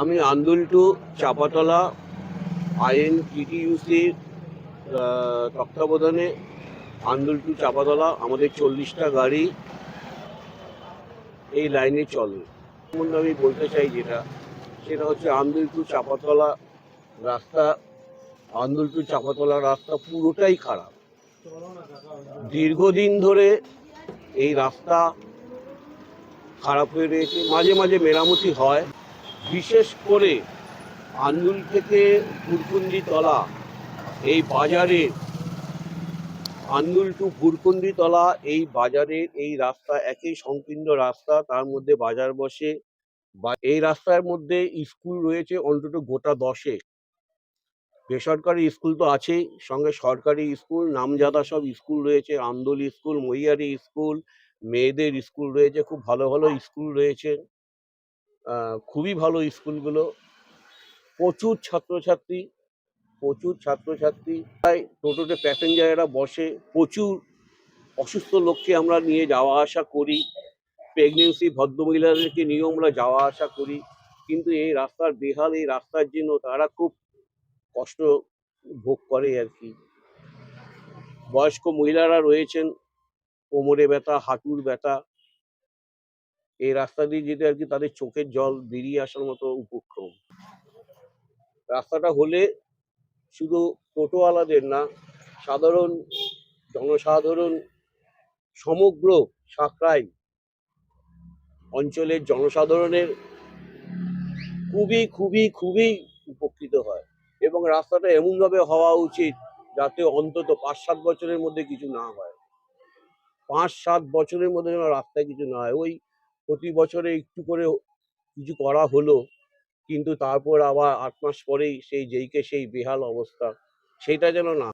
আমি আন্দুল টু চাপাতলা আইএন টিটিইউসির তত্ত্বাবধানে আন্দুল টু চাপাতলা, আমাদের চল্লিশটা গাড়ি এই লাইনে চলে। সম্বন্ধে আমি বলতে চাই যেটা, সেটা হচ্ছে আন্দুল টু চাপাতলা রাস্তা, আন্দুল টু চাপাতলা রাস্তা পুরোটাই খারাপ। দীর্ঘদিন ধরে এই রাস্তা খারাপ হয়ে রয়েছে, মাঝে মাঝে মেরামতি হয়। বিশেষ করে আন্দুল থেকে ভুরকুন্ডি তলা, এই বাজারে, আন্দুল টু ভুরকুন্ডি তলা, এই বাজারের এই রাস্তা, একই সংকীর্ণ রাস্তা, তার মধ্যে বাজার বসে। এই রাস্তার মধ্যে স্কুল রয়েছে অন্তত গোটা দশে। বেসরকারি স্কুল তো আছেই, সঙ্গে সরকারি স্কুল, নামজাদা সব স্কুল রয়েছে, আন্দোল স্কুল মহিয়ারি স্কুল, মেয়েদের স্কুল রয়েছে, খুব ভালো ভালো স্কুল রয়েছে। খুবই ভালো স্কুলগুলো। প্রচুর ছাত্রছাত্রী প্রচুর ছাত্রছাত্রী। তাই টোটোতে প্যাসেঞ্জারেরা বসে প্রচুর অসুস্থ লোককে আমরা নিয়ে যাওয়া আসা করি। প্রেগনেন্সি ভদ্রমহিলাদেরকে নিয়েও আমরা যাওয়া আসা করি। কিন্তু এই রাস্তার বেহাল, এই রাস্তার জন্য তারা খুব কষ্ট ভোগ করে আর কি। বয়স্ক মহিলারা রয়েছেন, কোমরে ব্যথা, হাঁটুর ব্যথা। এই রাস্তা দিয়ে যেতে আর কি তাদের চোখের জল বেরিয়ে আসার মতো উপক্রম। রাস্তাটা হলে শুধু টোটোওয়ালাদের না, সাধারণ জনসাধারণ, সমগ্র সাকরাই অঞ্চলের জনসাধারণের খুবই খুবই খুবই উপকৃত হয় এবং রাস্তাটা এমনভাবে হওয়া উচিত যাতে অন্তত পাঁচ সাত বছরের মধ্যে কিছু না হয়। পাঁচ সাত বছরের মধ্যে যেন রাস্তায় কিছু না হয়। ওই প্রতি বছরে একটু করে কিছু করা হলো, কিন্তু তারপর আবার আট মাস পরেই সেই যেইকে সেই বেহাল অবস্থা, সেটা যেন না